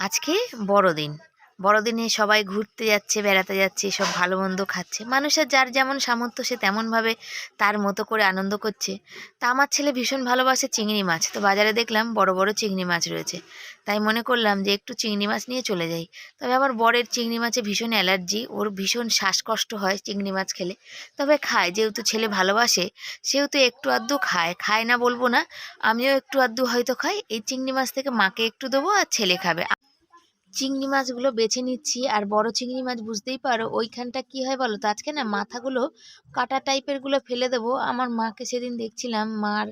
আজকে বড়দিন। বড়দিনে সবাই ঘুরতে যাচ্ছে, বেড়াতে যাচ্ছে, সব ভালো মন্দ খাচ্ছে। মানুষের যার যেমন সামর্থ্য, সে তেমনভাবে তার মতো করে আনন্দ করছে। তা আমার ছেলে ভীষণ ভালোবাসে চিংড়ি মাছ। তো বাজারে দেখলাম বড় বড় চিংড়ি মাছ রয়েছে। তাই মনে করলাম যে একটু চিংড়ি মাছ নিয়ে চলে যাই। তবে আমার বরের চিংড়ি মাছে ভীষণ অ্যালার্জি। ওর ভীষণ শ্বাসকষ্ট হয় চিংড়ি মাছ খেলে। তবে খায়, যেহেতু ছেলে ভালোবাসে, সেহেতু একটু আধটু খায়। খায় না বলব না, আমিও একটু আধটু হয়তো খাই। এই চিংড়ি মাছ থেকে মাকে একটু দেবো আর ছেলে খাবে। চিংড়ি মাছগুলো বেছে নিচ্ছি আর বড় চিংড়ি মাছ বুঝতেই পারো ওইখানটা কি হয় বলো তো? আজকে না মাথাগুলো কাটা টাইপেরগুলো ফেলে দেবো। আমার মাকে সেদিন দেখছিলাম, মার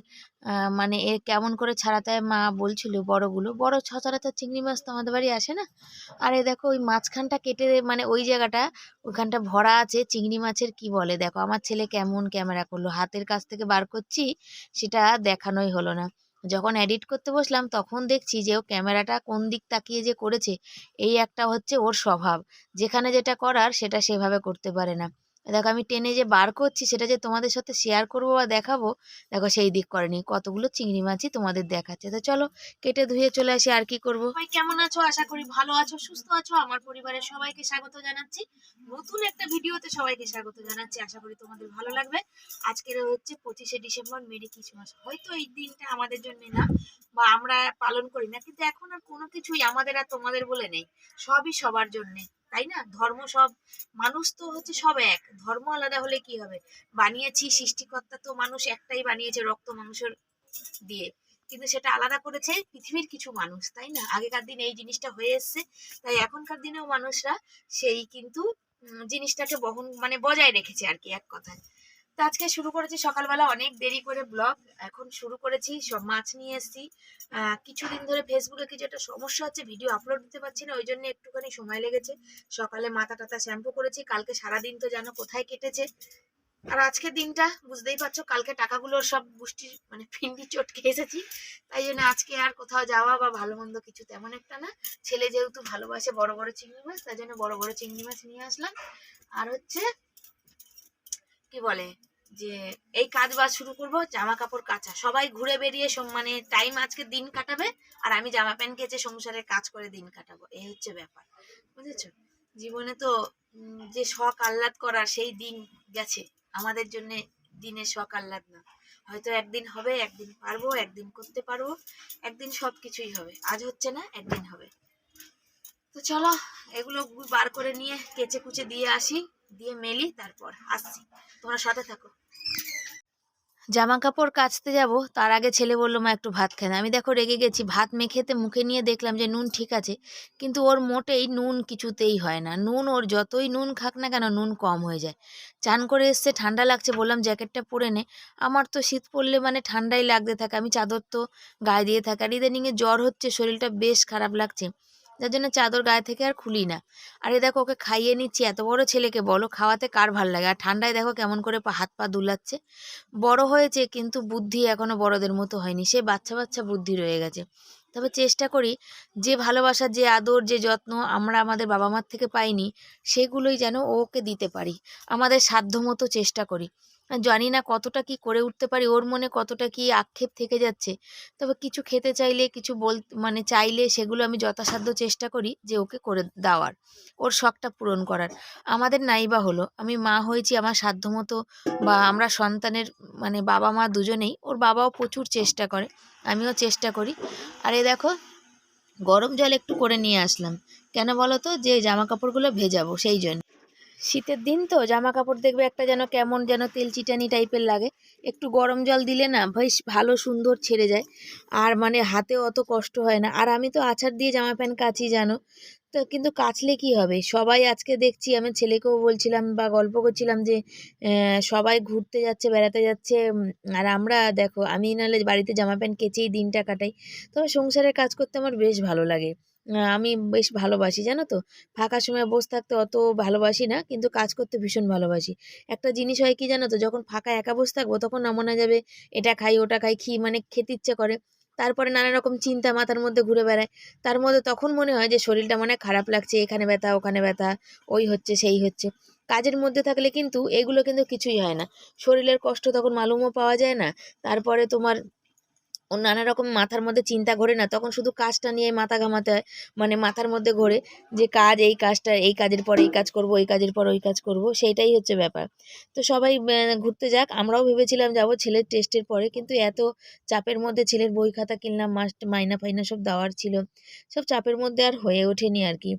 মানে এ কেমন করে ছাড়াতে মা বলছিল বড়গুলো। বড় সচরাচর চিংড়ি মাছ তো আমাদের বাড়ি আসে না। আর এ দেখো ওই মাঝখানটা কেটে মানে ওই জায়গাটা ওইখানটা ভরা আছে চিংড়ি মাছের কি বলে? দেখো আমার ছেলে কেমন ক্যামেরা করল। হাতের কাছ থেকে বার করছি, সেটা দেখানোই হলো না। যখন এডিট করতে বসলাম, তখন দেখছি যে, ও ক্যামেরাটা কোন দিক তাকিয়ে যে করেছে, এই একটা হচ্ছে ওর স্বভাব। যেখানে যেটা করার, সেটা সেভাবে করতে পারে না। দেখো আমি টেনে যে বার করছি সেটা যে তোমাদের সাথে শেয়ার করব বা দেখাবো, দেখো সেই দিক করেনি কতগুলো চিংড়ি মাছই তোমাদের দেখাচ্ছে। তো চলো কেটে ধুয়ে চলে আসি, আর কি করব? কেমন আছো? আশা করি ভালো আছো, সুস্থ আছো। আমার পরিবারের সবাইকে স্বাগত জানাচ্ছি। নতুন একটা ভিডিওতে সবাইকে স্বাগত জানাচ্ছি। আশা করি তোমাদের ভালো লাগবে। আজকের হচ্ছে পঁচিশে ডিসেম্বর, মেরি ক্রিসমাস। হয়তো এই দিনটা আমাদের জন্য না, বা আমরা পালন করি না, কিন্তু এখন আর কোনো কিছুই আমাদের আর তোমাদের বলে নেই। সবই সবার জন্যে। তাই না? ধর্ম সব, মানুষ তো হচ্ছে সব এক। ধর্ম আলাদা হলে কি হবে? বানিয়েছি, সৃষ্টিকর্তা তো মানুষ একটাই বানিয়েছে রক্ত মাংসের দিয়ে। কিন্তু সেটা আলাদা করেছে পৃথিবীর কিছু মানুষ, তাই না? আগেকার দিনে এই জিনিসটা হয়ে এসছে। তাই এখনকার দিনেও মানুষরা সেই কিন্তু জিনিসটাকে বহন মানে বজায় রেখেছে আর কি, এক কথায়। তো আজকে শুরু করেছি সকালবেলা অনেক দেরি করে ব্লগ। এখন শুরু করেছি, সব মাছ নিয়ে এসেছি। কিছুদিন ধরে ফেসবুকে কিছু একটা সমস্যা হচ্ছে ভিডিও আপলোড দিতে পারছি না ওই জন্য একটুখানি সময় লেগেছে। সকালে মাথা টাথা শ্যাম্পু করেছি, কালকে সারাদিন তো জানো কোথায় কেটেছে। আর আজকের দিনটা, বুঝতেই পারছ, কালকে টাকাগুলোর সব গুষ্টি মানে ফিন্ডি চটকে এসেছি। তাই জন্য আজকে আর কোথাও যাওয়া বা ভালো মন্দ কিছু তেমন একটা না। ছেলে যেহেতু ভালোবাসে বড় বড় চিংড়ি মাছ, তাই জন্য বড় বড় চিংড়ি মাছ নিয়ে আসলাম। আর হচ্ছে, কি বলে? যে এই কাজ বাজ শুরু করব জামা কাপড় কাচা। সবাই ঘুরে বেরিয়ে মানে টাইম আজকে দিন কাটাবে, আর আমি জামা প্যান্ট কেচে সংসারের কাজ করে দিন কাটাবো। এই হচ্ছে ব্যাপার। বুঝেছ? জীবনে তো যে শখ আহ্লাদ করা সেই দিন গেছে। আমাদের জন্য দিনের শখ আহ্লাদ না। হয়তো একদিন হবে, একদিন পারব, একদিন করতে পারব, একদিন সব কিছুই হবে। আজ হচ্ছে না, একদিন হবে। তো চলো, এগুলো বার করে নিয়ে কেচে কুচে দিয়ে আসি, দিয়ে মেলি, তারপর আসছি। তোমরা সাথে থাকো। জামা কাপড় কাচতে যাব, তার আগে ছেলে বলল, মা, একটু ভাত খান আমি দেখো রেগে গেছি, ভাত মেখেতে মুখে নিয়ে দেখলাম যে নুন ঠিক আছে, কিন্তু ওর মোটেই নুন কিছুতেই হয় না। নুন ওর যতই নুন খাক না কেন, নুন কম হয়ে যায়। চান করে এসছে, ঠান্ডা লাগছে, বললাম, জ্যাকেটটা পরে নে। আমার তো শীত পড়লে মানে ঠান্ডাই লাগতে থাকে, আমি চাদর তো গায়ে দিয়ে থাকি, আর ইদানিংয়ে জ্বর হচ্ছে, শরীরটা বেশ খারাপ লাগছে। যার জন্য চাদর গায়ে থেকে আর খুলি না। আরে দেখো ওকে খাইয়ে নিচ্ছি, এত বড় ছেলেকে বলো, খাওয়াতে কার ভালো লাগে? আর ঠান্ডায় দেখো কেমন করে হাত পা দুলাচ্ছে। বড় হয়েছে কিন্তু বুদ্ধি এখনও বড়দের মতো হয়নি, সে বাচ্চা বাচ্চা বুদ্ধি রয়ে গেছে। তবে চেষ্টা করি, যে ভালোবাসা, যে আদর, যে যত্ন আমরা আমাদের বাবা মার থেকে পাইনি, সেগুলোই যেন ওকে দিতে পারি। আমাদের সাধ্য মতো চেষ্টা করি। জানি না কতটা কি করে উঠতে পারি, ওর মনে কতটা কি আক্ষেপ থেকে যাচ্ছে। তবে কিছু খেতে চাইলে, কিছু বল মানে চাইলে সেগুলো আমি যথাসাধ্য চেষ্টা করি যে ওকে করে দেওয়ার, ওর শখটা পূরণ করার। আমাদের নাইবা হলো, আমি মা হয়েছি, আমার সাধ্যমতো বা আমরা সন্তানের মানে বাবা মা দুজনেই, ওর বাবাও প্রচুর চেষ্টা করে, আমিও চেষ্টা করি। আর এ দেখো, গরম জল একটু করে নিয়ে আসলাম। কেন বলো তো? যে জামা কাপড়গুলো ভেজাবো, সেই জন্য। শীতের দিন তো জামা কাপড় দেখবে একটা যেন কেমন যেন তেল চিটানি টাইপের লাগে। একটু গরম জল দিলে না বেশ ভালো সুন্দর ছেড়ে যায়। আর মানে হাতে অত কষ্ট হয় না। আর আমি তো আছাড় দিয়ে জামা প্যান্ট কাচি, জানো? তো কিন্তু কাচলে কি হবে? সবাই আজকে দেখছি, আমি ছেলেকেও বলছিলাম বা গল্প করছিলাম যে সবাই ঘুরতে যাচ্ছে, বেড়াতে যাচ্ছে আর আমরা দেখো, আমি নাহলে বাড়িতে জামা প্যান্ট কেচেই দিনটা কাটাই। তবে সংসারের কাজ করতে আমার বেশ ভালো লাগে। আমি বেশ ভালোবাসি, জানো তো? ফাঁকা সময় বসে থাকতে অত ভালোবাসি না, কিন্তু কাজ করতে ভীষণ ভালোবাসি। একটা জিনিস হয় কি জানো তো? যখন ফাঁকা একা বসে থাকব, তখন না মনে যাবে এটা খাই, ওটা খাই খি মানে খেতে ইচ্ছে করে। তারপরে নানা রকম চিন্তা মাথার মধ্যে ঘুরে বেড়ায়। তার মধ্যে তখন মনে হয় যে শরীরটা মনে খারাপ লাগছে, এখানে ব্যথা, ওখানে ব্যথা, ওই হচ্ছে, সেই হচ্ছে। কাজের মধ্যে থাকলে কিন্তু এগুলো কিন্তু কিছুই হয় না। শরীরের কষ্ট তখন মালুমও পাওয়া যায় না। তারপরে তোমার নানা রকম মাথার মধ্যে চিন্তা ঘোরে না, তখন শুধু কাজটা নিয়ে মাথা ঘামাতে হয় মানে মাথার মধ্যে ঘোরে যে কাজ, এই কাজটা, এই কাজের পর এই কাজ করব, এই কাজের পর ওই কাজ করব, সেইটাই হচ্ছে ব্যাপার। তো সবাই ঘুরতে যাক, আমরাও ভেবেছিলাম যাব ছেলের টেস্টের পরে, কিন্তু এত চাপের মধ্যে ছেলের বই খাতা কিনলাম মাস্ট মাইনা ফাইনা সব দেওয়ার ছিল, সব চাপের মধ্যে আর হয়ে ওঠেনি আর কি।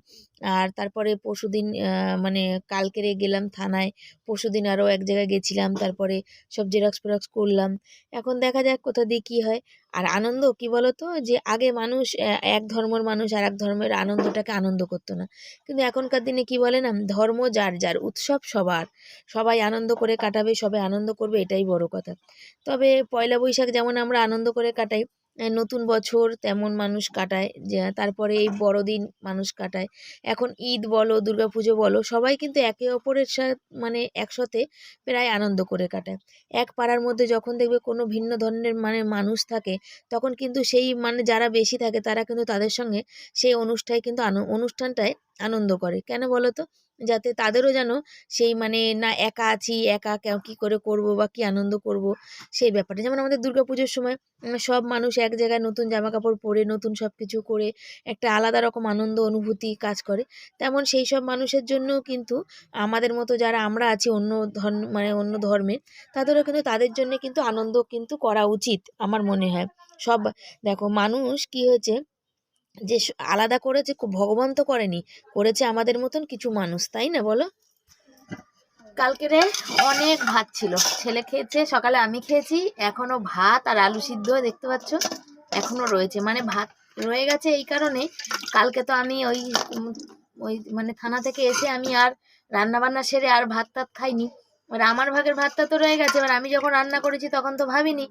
আর তারপরে পরশুদিন আহ, মানে কালকেরে গেলাম থানায়। পরশুদিন আরও এক জায়গায় গেছিলাম তারপরে সব জেরক্স ফেরক্স করলাম। এখন দেখা যাক কোথা দিয়ে কী হয়। আর আনন্দ কি বলতো? যে আগে মানুষ এক ধর্মের মানুষ আর এক ধর্মের আনন্দটাকে আনন্দ করতো না। কিন্তু এখনকার দিনে কি বলে না? ধর্ম যার যার উৎসব সবার। সবাই আনন্দ করে কাটাবে সবাই আনন্দ করবে এটাই বড় কথা। তবে পয়লা বৈশাখ যেমন আমরা আনন্দ করে কাটাই নতুন বছর তেমন মানুষ কাটায়, যে তারপরে এই বড়দিন মানুষ কাটায়। এখন ঈদ বলো, দুর্গাপুজো বলো, সবাই কিন্তু একে অপরের সাথে মানে একসাথে প্রায় আনন্দ করে কাটায়। এক পাড়ার মধ্যে যখন দেখবে কোনো ভিন্ন ধরনের মানে মানুষ থাকে, তখন কিন্তু সেই মানে যারা বেশি থাকে, তারা কিন্তু তাদের সঙ্গে সেই অনুষ্ঠায় কিন্তু অনুষ্ঠানটায় আনন্দ করে। কেন বলো তো? যাতে তাদেরও যেন সেই মানে না একা আছি, একা কী করে করব বা কী আনন্দ করব, সেই ব্যাপারটা। যেমন আমাদের দুর্গাপুজোর সময় সব মানুষ এক জায়গায় নতুন জামা কাপড় পরে, নতুন সব কিছু করে, একটা আলাদা রকম আনন্দ, অনুভূতি কাজ করে। তেমন সেই সব মানুষের জন্যও কিন্তু আমাদের মতো যারা আমরা আছি অন্য ধর্ম মানে অন্য ধর্মের তাদেরও কিন্তু তাদের জন্য কিন্তু আনন্দ কিন্তু করা উচিত, আমার মনে হয়। সব, দেখো মানুষ কি হয়েছে যে আলাদা করেছে ভগবান তো করেনি, করেছে আমাদের মতন কিছু মানুষ, তাই না বলো? কালকেরে অনেক ভাত ছিল। ছেলে খেয়েছে, সকালে আমি খেয়েছি, এখনও ভাত আর আলু সিদ্ধ দেখতে পাচ্ছ? এখনও রয়েছে। মানে ভাত রয়ে গেছে এই কারণে কালকে তো আমি ওই ওই মানে থানা থেকে এসে আমি আর রান্না বান্না সেরে আর ভাত টাত খাইনি। এবার আমার ভাগের ভাতটা তো রয়ে গেছে, এবার আমি যখন রান্না করেছি তখন তো ভাবিনি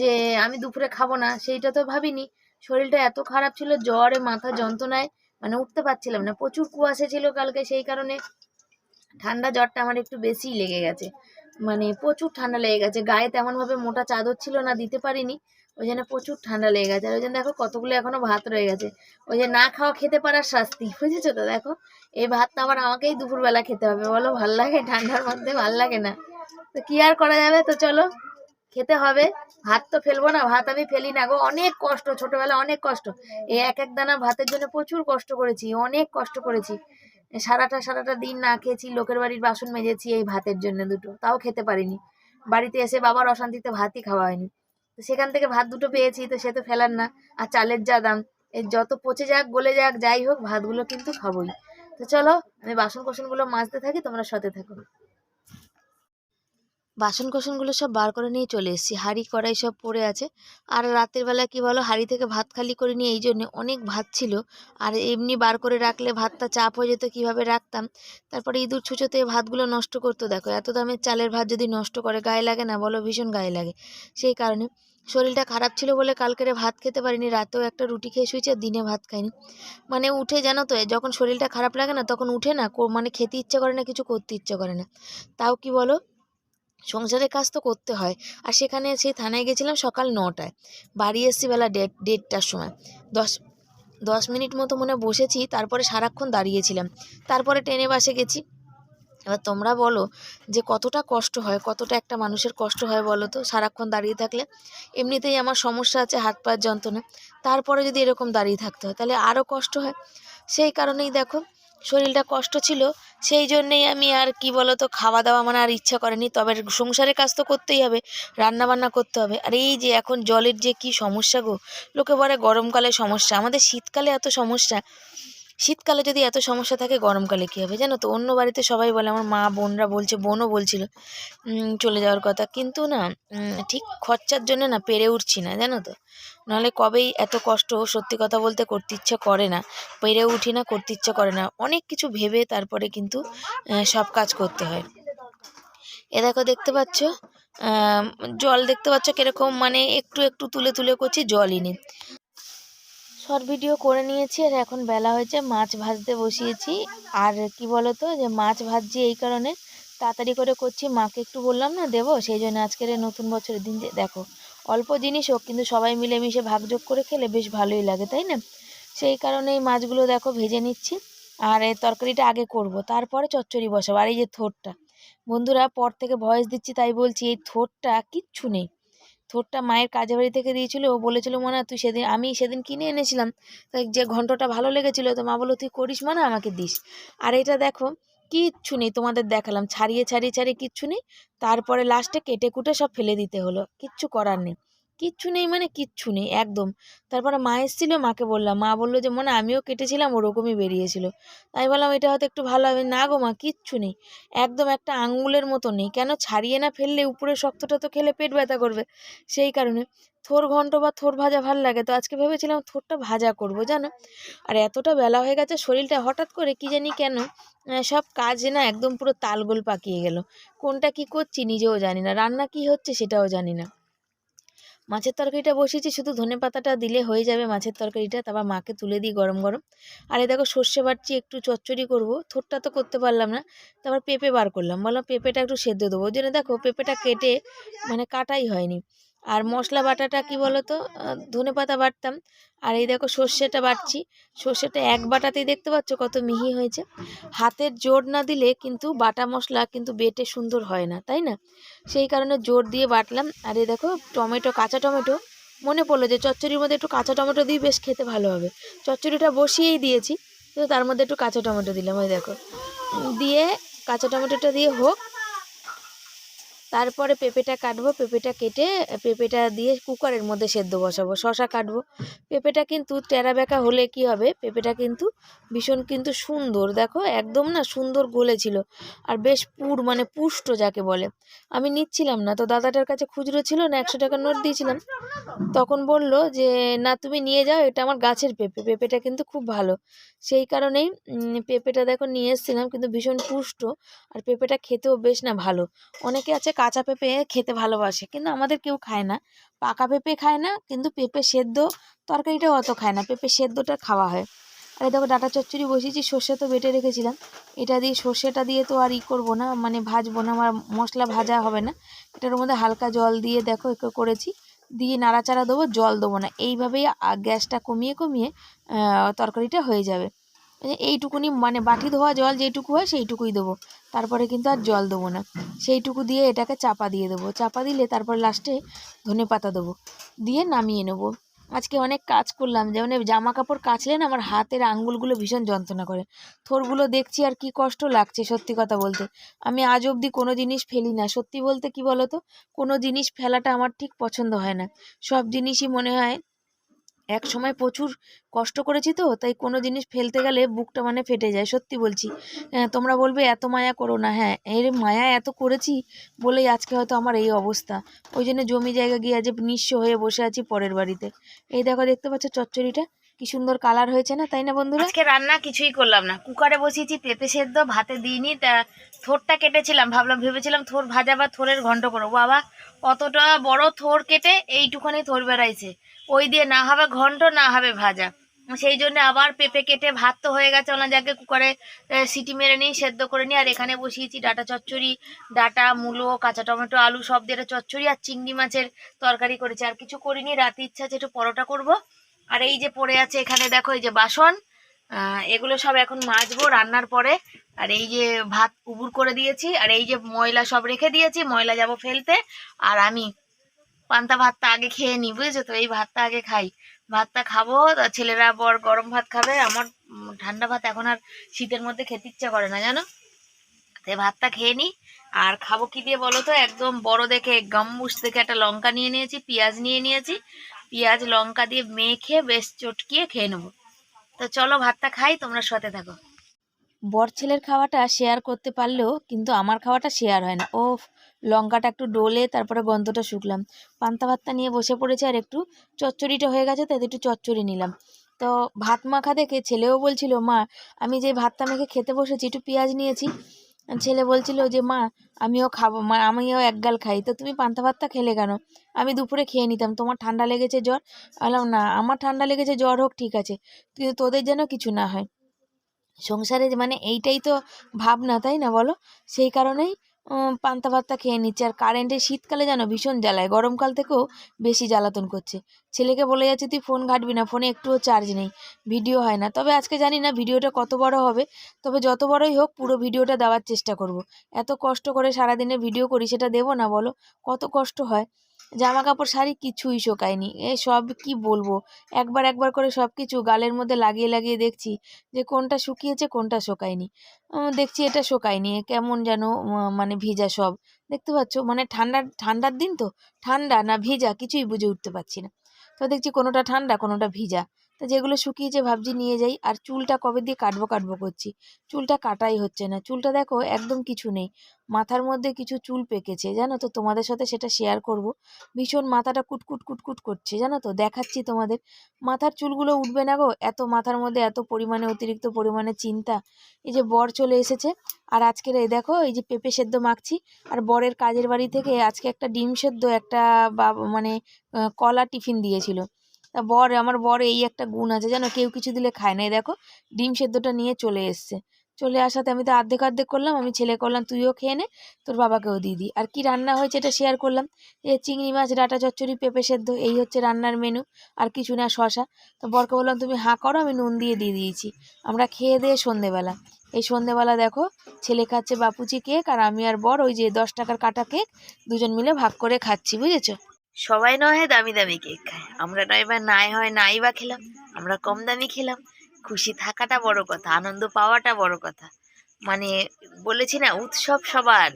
যে আমি দুপুরে খাব না, সেইটা তো ভাবিনি। শরীরটা এত খারাপ ছিল, জ্বরে মাথা যন্ত্রণায় মানে উঠতে পারছিলাম না। প্রচুর কুয়াশা ছিল কালকে, সেই কারণে ঠান্ডা জ্বরটা আমার একটু বেশিই লেগে গেছে। মানে প্রচুর ঠান্ডা লেগে গেছে। গায়ে তেমনভাবে মোটা চাদর ছিল না, দিতে পারিনি। ওই জন্য প্রচুর ঠান্ডা লেগে গেছে। আর ওই জন্য দেখো কতগুলো এখনও ভাত রয়ে গেছে। ওই যে না খাওয়া খেতে পারার শাস্তি, বুঝেছ তো? দেখো, এই ভাতটা আবার আমাকেই দুপুরবেলা খেতে হবে। বলো, ভালো লাগে? ঠান্ডার মধ্যে ভালো লাগে না? তো কি আর করা যাবে? তো চলো। খেতে হবে। ভাত তো ফেলব না, ভাত আমি ফেলি না গো। অনেক কষ্ট ছোটবেলা অনেক কষ্ট। এই এক এক দানা ভাতের জন্য প্রচুর কষ্ট করেছি, অনেক কষ্ট করেছি। সারাটা সারাটা দিন না খেয়েছি, লোকের বাড়ির বাসন মেজেছি এই ভাতের জন্য দুটো। তাও খেতে পারিনি। বাড়িতে এসে বাবার অশান্তিতে ভাতই খাওয়া হয়নি। তো সেখান থেকে ভাত দুটো পেয়েছি, তো সে তো ফেলার না। আর চালের যা দাম এর যত পচে যাক, গলে যাক, যাই হোক, ভাতগুলো কিন্তু খাবোই। তো চলো, আমি বাসন কোসনগুলো মাজতে থাকি, তোমরা সাথে থাকো। বাসন কোসনগুলো সব বার করে নিয়ে চলে এসেছি। হাঁড়ি, কড়াই সব পড়ে আছে। আর রাতের বেলা কি বলো, হাঁড়ি থেকে ভাত খালি করে নিয়ে এই জন্যে অনেক ভাত ছিল। আর এমনি বার করে রাখলে ভাতটা চাপ হয়ে যেত, কীভাবে রাখতাম? তারপরে ইঁদুর ছুঁচোতে ভাতগুলো নষ্ট করতো। দেখো, এত দামের চালের ভাত যদি নষ্ট করে, গায়ে লাগে না বলো, ভীষণ গায়ে লাগে। সেই কারণে শরীরটা খারাপ ছিল বলে কালকেরে ভাত খেতে পারিনি, রাতেও একটা রুটি খেয়ে শুয়েছি আর দিনে ভাত খাইনি। মানে উঠে জানো তো, যখন শরীরটা খারাপ লাগে না, তখন উঠে না মানে খেতে ইচ্ছে করে না, কিছু করতে ইচ্ছে করে না। তাও কি বলো সংসারের কাজ তো করতে হয়। আর সেখানে সেই থানায় গেছিলাম সকাল নটায়। বাড়ি এসেছি বেলা দেড়, দেড়টার সময়। দশ দশ মিনিট মতো মনে বসেছি, তারপরে সারাক্ষণ দাঁড়িয়েছিলাম। তারপরে ট্রেনে বাসে গেছি। এবার তোমরা বলো যে কতটা কষ্ট হয়, কতটা একটা মানুষের কষ্ট হয় বলো তো? সারাক্ষণ দাঁড়িয়ে থাকলে। এমনিতেই আমার সমস্যা আছে হাত পায়ের যন্ত্রণা। তারপরে যদি এরকম দাঁড়িয়ে থাকতে হয়, তাহলে আরও কষ্ট হয়। সেই কারণেই দেখো শরীরটা কষ্ট ছিল, সেই জন্যেই আমি আর কি বলো তো খাওয়া দাওয়া মানে আর ইচ্ছা করেনি। তবে সংসারের কাজ তো করতেই হবে, রান্নাবান্না করতে হবে। আর এই যে এখন জলের যে কি সমস্যা গো, লোকে বলে গরমকালে সমস্যা। আমাদের শীতকালে এত সমস্যা। শীতকালে যদি এত সমস্যা থাকে, গরমকালে কী হবে জানো তো? অন্য বাড়িতে সবাই বলে, আমার মা, বোনরা বলছে, বোনও বলছিল চলে যাওয়ার কথা। কিন্তু না ঠিক খরচার জন্য না পেরে উঠছি না, জানো তো? নাহলে কবেই এত কষ্ট, সত্যি কথা বলতে করতে ইচ্ছে করে না, পেরে উঠি না, করতে ইচ্ছে করে না। অনেক কিছু ভেবে তারপরে কিন্তু সব কাজ করতে হয়। এ দেখো, দেখতে পাচ্ছ? জল দেখতে পাচ্ছ কীরকম? মানে একটু একটু তুলে তুলে করছি, জলই নেই। শর্ট ভিডিও করে নিয়েছি আর এখন বেলা হয়েছে, মাছ ভাজতে বসিয়েছি। আর কি বলো তো যে মাছ ভাজছি এই কারণে তাড়াতাড়ি করে করছি। মাকে একটু বললাম না, দেবো? সেই জন্য আজকের নতুন বছরের দিন যে, দেখো, অল্প জিনিস হোক, কিন্তু সবাই মিলেমিশে ভাগযোগ করে খেলে বেশ ভালোই লাগে, তাই না? সেই কারণে এই মাছগুলো দেখো ভেজে নিচ্ছি। আর এই তরকারিটা আগে করব, তারপরে চচ্চড়ি বসাবো। আর এই যে থোরটা বন্ধুরা, পর থেকে ভয়েস দিচ্ছি, তাই বলছি, এই থোরটা কিচ্ছু নেই। থোরটা মায়ের কাজে বাড়ি থেকে দিয়েছিল, ও বলেছিল, মনে, তুই সেদিন, আমি সেদিন কিনে এনেছিলাম। তাই যে ঘন্টটা ভালো লেগেছিলো, তো মা বলো তুই করিস মানে আমাকে দিস। আর এটা দেখো, কিচ্ছু নেই, তোমাদের দেখালাম, ছাড়িয়ে ছাড়িয়ে ছাড়িয়ে কিচ্ছু নেই। তারপরে লাস্টে কেটে কুটে সব ফেলে দিতে হলো, কিচ্ছু করার নেই। কিচ্ছু নেই মানে কিচ্ছু নেই, একদম। তারপরে মা এসেছিল, মাকে বললাম, মা বলল যে, মনে আমিও কেটেছিলাম, ওরকমই বেরিয়েছিল। তাই বললাম, এটা হয়তো একটু ভালো হবে। না গো মা, কিচ্ছু নেই। একদম একটা আঙুলের মতো নেই। কেন ছাড়িয়ে না ফেললে উপরে শক্তটা তো খেলে পেট ব্যথা করবে, সেই কারণে। থোর ঘন্ট বা থোর ভাজা ভালো লাগে, তো আজকে ভেবেছিলাম থোরটা ভাজা করব, জানো? আর এতটা বেলা হয়ে গেছে শরীরটা হঠাৎ করে কি জানি কেন সব কাজ না একদম পুরো তালগোল পাকিয়ে গেল। কোনটা কি করছি নিজেও জানি না, রান্না কি হচ্ছে সেটাও জানি না। মাছের তরকারিটা বসিয়েছি, শুধু ধনে পাতাটা দিলে হয়ে যাবে মাছের তরকারিটা, তারপর মাকে তুলে দিই গরম গরম। আর এই দেখো সর্ষে বাটছি, একটু চচ্চড়ি করব, থোটটা তো করতে পারলাম না। তারপর পেঁপে বার করলাম, বললাম পেঁপেটা একটু সেদ্ধ দেবো। ওই জন্য দেখো পেঁপেটা কেটে মানে কাটাই হয়নি। আর মশলা বাটাটা কি বলো তো ধনে পাতা বাটতাম। আর এই দেখো সর্ষেটা বাটছি। সর্ষেটা এক বাটাতেই দেখতে পাচ্ছ কত মিহি হয়েছে। হাতের জোর না দিলে কিন্তু বাটা মশলা কিন্তু বেটে সুন্দর হয় না, তাই না? সেই কারণে জোর দিয়ে বাটলাম। আর এই দেখো টমেটো, কাঁচা টমেটো। মনে পড়ল যে চচ্চড়ির মধ্যে একটু কাঁচা টমেটো দিয়ে বেশ খেতে ভালো হবে। চচ্চড়িটা বসিয়েই দিয়েছি। তো তার মধ্যে একটু কাঁচা টমেটো দিলাম, ওই দেখো। দিয়ে কাঁচা টমেটোটা দিয়ে হোক তারপরে পেঁপেটা কাটবো, পেঁপেটা কেটে, পেঁপেটা দিয়ে কুকারের মধ্যে সেদ্ধ বসাবো শশা কাটবো। পেঁপেটা কিন্তু টেরা বেঁকা হলে কি হবে? পেঁপেটা কিন্তু ভীষণ কিন্তু সুন্দর। দেখো, একদম না সুন্দর গলেছিল আর বেশ পুর মানে পুষ্ট যাকে বলে। আমি নিচ্ছিলাম না, তো দাদাটার কাছে খুচরো ছিল না, একশো টাকার নোট দিয়েছিলাম। তখন বলল যে, না, তুমি নিয়ে যাও, এটা আমার গাছের পেঁপে। পেঁপেটা কিন্তু খুব ভালো। সেই কারণেই পেঁপেটা দেখো নিয়ে এসেছিলাম, কিন্তু ভীষণ পুষ্ট। আর পেঁপেটা খেতেও বেশ না ভালো। অনেকে আছে কাঁচা পেঁপে খেতে ভালোবাসে। কিন্তু আমাদের কেউ খায় না। পাকা পেঁপে খায় না, কিন্তু পেঁপে সেদ্ধ তরকারিটাও অত খায় না। পেঁপে সেদ্ধটা খাওয়া হয়। আর দেখো ডাটা চচ্চড়ি বসিয়েছি, সর্ষে তো বেটে রেখেছিলাম। এটা দিয়ে সর্ষেটা দিয়ে তো আর ই করব না মানে ভাজবো না, আমার মশলা ভাজা হবে না। এটার মধ্যে হালকা জল দিয়ে দেখো একটু করেছি। দিয়ে নাড়াচাড়া দেবো, জল দেবো না। এইভাবেই গ্যাসটা কমিয়ে কমিয়ে তরকারিটা হয়ে যাবে। এইটুকুনি মানে বাটি ধোয়া জল যেইটুকু হয় সেইটুকুই দেবো। তারপরে কিন্তু আর জল দেবো না। সেইটুকু দিয়ে এটাকে চাপা দিয়ে দেবো। চাপা দিলে তারপর লাস্টে ধনে পাতা দেবো। দিয়ে নামিয়ে নেব। আজকে অনেক কাজ করলাম। যেমন জামা কাপড় কাচলে না আমার হাতের আঙ্গুলগুলো ভীষণ যন্ত্রণা করে। থোরগুলো দেখছি আর কি কষ্ট লাগছে সত্যি কথা বলতে। আমি আজ অবধি কোনো জিনিস ফেলি না। সত্যি বলতে কি বলো তো কোনো জিনিস ফেলাটা আমার ঠিক পছন্দ হয় না। সব জিনিসই মনে হয় এক সময় প্রচুর কষ্ট করেছি তো, তাই কোনো জিনিস ফেলতে গেলে বুকটা মানে ফেটে যায়, সত্যি বলছি। হ্যাঁ তোমরা বলবে এত মায়া করো না হ্যাঁ এর মায়া এত করেছি বলেই আজকে হয়তো আমার এই অবস্থা। ওই জন্য জমি জায়গা গিয়ে আজ নিঃস্ব হয়ে বসে আছি পরের বাড়িতে। এই দেখো, দেখতে পাচ্ছ চচ্চড়িটা? কি সুন্দর কালার হয়েছে না, তাই না বন্ধুরা? আজকে রান্না কিছুই করলাম না। কুকারে বসিয়েছি, পেঁপে সেদ্ধ, ভাতে দিইনি, তা থোরটা কেটেছিলাম, ভাবলাম, ভেবেছিলাম থোর ভাজা বা থোরের ঘন্ট করব। বাবা, অতটা বড় থোর কেটে এইটুখানি থোর বেড়াইছে। ওই দিয়ে না হবে ঘন্ট, না হবে ভাজা। সেই জন্য আবার পেঁপে কেটে ভাত তো হয়ে গেছে ওনার জায়গায় কুকারে সিটি মেরে নিই, সেদ্ধ করে নিই। আর এখানে বসিয়েছি ডাটা চচ্চড়ি, ডাটা, মূলো, কাঁচা টমেটো, আলু, সব দিয়ে চচ্চড়ি আর চিংড়ি মাছের তরকারি করেছি। আর কিছু করিনি, রাতে ইচ্ছা আছে একটু পরোটা করব। আর এই যে পড়ে আছে এখানে দেখো, এই যে বাসন এগুলো সব এখন মাজবো রান্নার পরে। আর এই যে ভাত উবুর করে দিয়েছি, আর এই যে ময়লা সব রেখে দিয়েছি, ময়লা যাব ফেলতে। আর আমি পান্তা ভাতটা আগে খেয়ে নিই বুঝেছ? তো এই ভাতটা আগে খাই। ভাতটা খাব, তা ছেলেরা বর গরম ভাত খাবে, আমার ঠান্ডা ভাত এখন আর শীতের মধ্যে খেতে ইচ্ছা করে না, জানো? তাই ভাতটা খেয়ে নিই আর খাব কি দিয়ে বলো তো? একদম বড় দেখে গাম্বুস দেখে একটা লঙ্কা নিয়ে নিয়েছি, পেঁয়াজ নিয়ে নিয়েছি পেঁয়াজ, লঙ্কা দিয়ে মেখে বেশ চটকিয়ে খেয়ে নেব। তো চলো ভাতটা খাই, তোমরা সাথে থাকো। বর ছেলের খাওয়াটা শেয়ার করতে পারলেও কিন্তু আমার খাওয়াটা শেয়ার হয় না। ও লঙ্কাটা একটু ডোলে তারপরে গন্ধটা শুকলাম। পান্তা ভাতটা নিয়ে বসে পড়েছে আর একটু চচ্চড়িটা হয়ে গেছে, তাই একটু চচ্চড়ি নিলাম। তো ভাত মাখা দেখে ছেলেও বলছিল, মা, আমি যে ভাতটা মেখে খেতে বসেছি, একটু পেঁয়াজ নিয়েছি। ছেলে বলছিল যে, মা, আমিও খাব, মা, আমিও এক গাল খাই। তো তুমি পান্তা ভাতটা খেলে কেন? আমি দুপুরে খেয়ে নিতাম, তোমার ঠান্ডা লেগেছে জ্বর? বললাম না, আমার ঠান্ডা লেগেছে, জ্বর হোক, ঠিক আছে, কিন্তু তোদের যেন কিছু না হয়। সংসারে মানে এইটাই তো ভাবনা, তাই না বলো? সেই কারণেই পান্তা ভাতটা খেয়ে নিচ্ছে। আর কারেন্টে শীতকালে যেন ভীষণ জ্বালায়, গরমকাল থেকেও বেশি জ্বালাতন করছে। ছেলেকে বলে যাচ্ছে, তুই ফোন ঘাটবি না ফোনে একটুও চার্জ নেই ভিডিও হয় না। তবে আজকে জানি না ভিডিওটা কত বড় হবে, তবে যত বড়ই হোক পুরো ভিডিওটা দেওয়ার চেষ্টা করব। এত কষ্ট করে সারাদিনে ভিডিও করি, সেটা দেবো না বলো? কত কষ্ট হয়? জামা কাপড় শাড়ি কিছুই শোকায়নি। এ সব কি বলব? একবার একবার করে সব কিছু গালের মধ্যে লাগিয়ে লাগিয়ে দেখছি যে কোনটা শুকিয়েছে, কোনটা শোকায়নি। দেখছি এটা শোকায়নি। কেমন যেন মানে ভিজা সব। দেখতে পাচ্ছ? মানে ঠান্ডা ঠান্ডার দিন তো? ঠান্ডা না ভিজা কিছুই বুঝে উঠতে পারছি না। তো দেখছি কোনোটা ঠান্ডা, কোনোটা ভিজা। তো যেগুলো শুকিয়েছে ভাবছি নিয়ে যাই। আর চুলটা কবে দিয়ে কাটবো কাটবো করছি। চুলটা কাটাই হচ্ছে না। চুলটা দেখো একদম কিছু নেই। মাথার মধ্যে কিছু চুল পেকেছে, জানো তো? তোমাদের সাথে সেটা শেয়ার করব। ভীষণ মাথাটা কুটকুট কুটকুট করছে, জানো তো? দেখাচ্ছি তোমাদের। মাথার চুলগুলো উঠবে না গো? এত মাথার মধ্যে এত পরিমাণে অতিরিক্ত পরিমাণে চিন্তা। এই যে বর চলে এসেছে। আর আজকের এই দেখো, এই যে পেঁপে সেদ্ধ মাখছি। আর বরের কাজের বাড়ি থেকে আজকে একটা ডিম সেদ্ধ, একটা বা মানে কলা টিফিন দিয়েছিল। তা বর, আমার বর এই একটা গুণ আছে, জানো? কেউ কিছু দিলে খায় না। দেখো, ডিম সেদ্ধটা নিয়ে চলে এসছে। চলে আসাতে আমি তো আর্ধেক অর্ধেক করলাম, আমি ছেলে করলাম, তুইও খেয়ে নে, তোর বাবাকেও দিয়ে দিই। আর কি রান্না হয়েছে এটা শেয়ার করলাম এ চিংড়ি মাছ, ডাটা, চচ্চড়ি, পেঁপে সেদ্ধ, এই হচ্ছে রান্নার মেনু আর কিছু না শশা তো বরকে বললাম, তুমি হাঁ করো, আমি নুন দিয়ে দিয়ে দিয়েছি। আমরা খেয়ে দিয়ে সন্ধেবেলা। এই সন্ধেবেলা দেখো, ছেলে খাচ্ছে বাপুচি কেক আর আমি আর বর, ওই যে দশ টাকার কাটা কেক দুজন মিলে ভাগ করে খাচ্ছি, বুঝেছ? সবাই নয় দামি দামি কেক খায়। আমরা নয় বা নাই হয় নাই বা খেলাম, আমরা কম দামি খেলাম। খুশি থাকাটা বড় কথা, আনন্দ পাওয়াটা বড় কথা। মানে বলেছি না, উৎসব সবার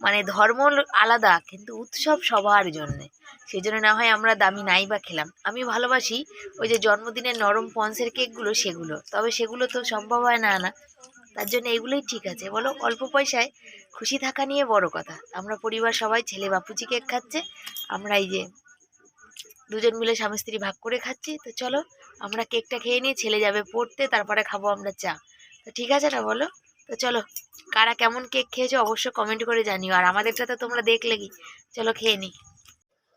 মানে ধর্ম আলাদা, কিন্তু উৎসব সবার জন্যে। সেই জন্য না হয় আমরা দামি নাই বা খেলাম। আমি ভালোবাসি ওই যে জন্মদিনের নরম পন্সের কেকগুলো, সেগুলো। তবে সেগুলো তো সম্ভব হয় না আনা তার জন্য এগুলোই ঠিক আছে। বলো, অল্প পয়সায় খুশি থাকা নিয়ে বড় কথা। আমরা পরিবার সবাই ছেলে বাপুজি কেক খাচ্ছে, আমরা এই যে দুজন মিলে স্বামী স্ত্রী ভাগ করে খাচ্ছি, তো চলো আমরা কেকটা খেয়ে নিয়ে ছেলে যাবে পড়তে, তারপরে খাব আমরা চা। তো ঠিক আছে না বলো? তো চলো, কারা কেমন কেক খেয়েছো অবশ্যই কমেন্ট করে জানিও। আর আমাদেরটা তো তোমরা দেখলে কি? চলো খেয়ে নিই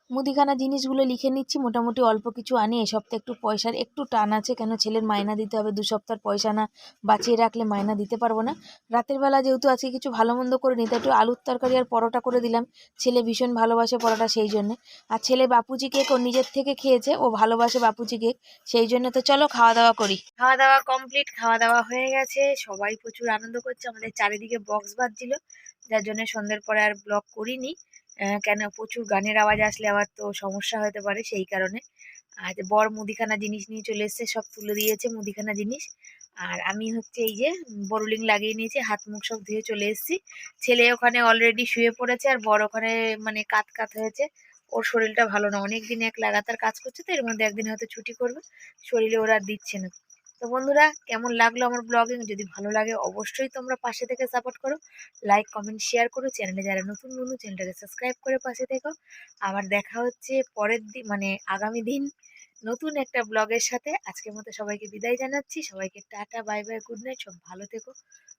মুদিখানা জিনিসগুলো লিখে নিচ্ছি, মোটামুটি অল্প কিছু আনি এই সপ্তাহে একটু পয়সার একটু টান আছে, কেন ছেলের মায়না দিতে হবে, দু সপ্তাহের পয়সা না বাঁচিয়ে রাখলে মায়না দিতে পারব না। রাতের বেলা যেহেতু আজকে কিছু ভালো মন্দ করে নিতে, একটু আলুর তরকারি আর পরোটা করে দিলাম, ছেলে ভীষণ ভালোবাসে পরোটা সেই জন্যে। আর ছেলে বাপুজি কেক ও নিজের থেকে খেয়েছে, ও ভালোবাসে বাপুজি কেক, সেই জন্য তো চলো খাওয়া দাওয়া করি। খাওয়া দাওয়া কমপ্লিট খাওয়া দাওয়া হয়ে গেছে, সবাই প্রচুর আনন্দ করছে, আমাদের চারিদিকে বক্স বাজছিল, যার জন্য সন্ধ্যের পরে আর ব্লগ করিনি। কেন প্রচুর গানের আওয়াজ আসলে আবার তো সমস্যা হতে পারে সেই কারণে। আর বর মুদিখানা জিনিস নিয়ে চলে এসেছে, সব তুলে দিয়েছে মুদিখানা জিনিস। আর আমি হচ্ছে এই যে বরুলিং লাগিয়ে নিয়েছি, হাত মুখ সব ধুয়ে চলে এসেছি। ছেলে ওখানে অলরেডি শুয়ে পড়েছে আর বর ওখানে মানে কাত কাত হয়েছে। ওর শরীরটা ভালো না অনেক দিন এক লাগাতার কাজ করছে তো, এর মধ্যে একদিন হয়তো ছুটি করবে। শরীরে ওরা দিচ্ছে না। তো বন্ধুরা, কেমন লাগল আমার ব্লগিং যদি ভালো লাগে, অবশ্যই তোমরা পাশে থেকে সাপোর্ট করো। লাইক কমেন্ট শেয়ার করো। চ্যানেলে যারা নতুন বন্ধু চ্যানেলটাকে সাবস্ক্রাইব করে পাশে থেকো। আবার দেখা হচ্ছে পরের দিন মানে আগামী দিন নতুন একটা ব্লগের সাথে। আজকের মতো সবাইকে বিদায় জানাচ্ছি। সবাইকে tata bye bye good night সব ভালো থেকো,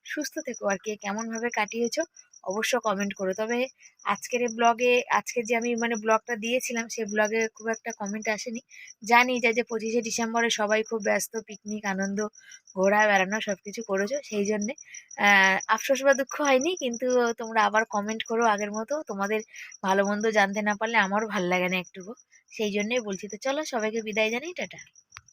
সুস্থ থেকো। আর কে কেমনভাবে কাটিয়েছো অবশ্য কমেন্ট করো। তবে আজকের এই ব্লগে আজকে যে আমি মানে ব্লগটা দিয়েছিলাম সেই ব্লগে খুব একটা কমেন্ট আসেনি। জানি যে যে পঁচিশে ডিসেম্বরে সবাই খুব ব্যস্ত পিকনিক আনন্দ, ঘোরা, বেড়ানো সব কিছু করেছ, সেই জন্যে আফসোস বা দুঃখ হয়নি, কিন্তু তোমরা আবার কমেন্ট করো আগের মতো। তোমাদের ভালো মন্দ জানতে না পারলে আমারও ভালো লাগে না একটুকু। সেই জন্যই বলছি। তো চলো সবাইকে বিদায় জানাই, টাটা।